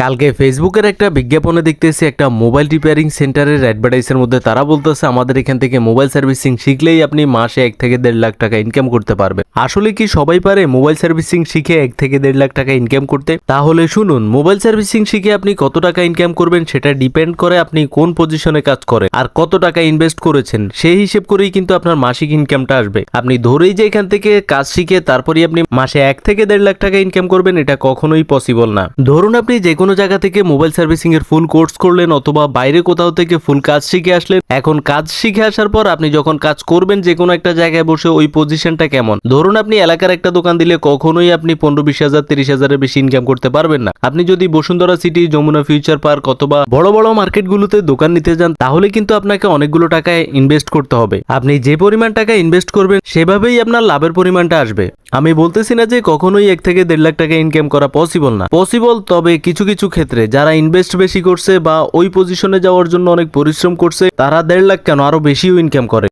কালকে ফেসবুকের একটা বিজ্ঞাপনে দেখতেছি একটা মোবাইল রিপেয়ারিং সেন্টারের অ্যাডভার্টাইজের মধ্যে তারা বলতেছে, আমাদের এখান থেকে মোবাইল সার্ভিসিং শিখলেই আপনি মাসে এক থেকে দেড় লাখ টাকা ইনকাম করতে পারবেন। আসলে কি সবাই পারে মোবাইল সার্ভিসিং শিখে এক থেকে দেড় লাখ টাকা ইনকাম করতে? তাহলে শুনুন মোবাইল সার্ভিসিং শিখে আপনি কত টাকা ইনকাম করবেন সেটা ডিপেন্ড করে আপনি কোন পজিশনে কাজ করেন আর কত টাকা ইনভেস্ট করেছেন, সেই হিসেব করেই কিন্তু আপনার মাসিক ইনকামটা আসবে। আপনি ধরেই যে এখান থেকে কাজ শিখে তারপরে আপনি মাসে এক থেকে দেড় লাখ টাকা ইনকাম করবেন, এটা কখনোই পসিবল না। ধরুন আপনি যে কোনো জায়গা থেকে মোবাইল সার্ভিসিং এর ফুল কোর্স করলেন অথবা বাইরে কোথাও থেকে ফুল কাজ শিখে আসলেন, এখন কাজ শিখে আসার পর আপনি যখন কাজ করবেন যে কোনো একটা জায়গায় বসে ওই পজিশনটা কেমন? ধরুন আপনি এলাকার একটা দোকান দিলে কখনোই আপনি পনেরো বিশ হাজার, তিরিশ হাজারের বেশি ইনকাম করতে পারবেন না। আপনি যদি Bashundhara city Jamuna future park অথবা বড় বড় মার্কেটগুলোতে দোকান নিতে যান, তাহলে কিন্তু আপনাকে অনেকগুলো টাকায় ইনভেস্ট করতে হবে। আপনি যে পরিমাণ টাকা ইনভেস্ট করবেন, সেভাবেই আপনার লাভের পরিমাণটা আসবে। আমি বলতেছি না যে কখনোই এক থেকে দেড় লাখ টাকা ইনকাম করা পসিবল না। পসিবল তবে কিছু কিছু ক্ষেত্রে যারা ইনভেস্ট বেশি করছে বা ওই পজিশনে যাওয়ার জন্য অনেক পরিশ্রম করছে, তারা দেড় লাখ কেন আরও বেশিও ইনকাম করে?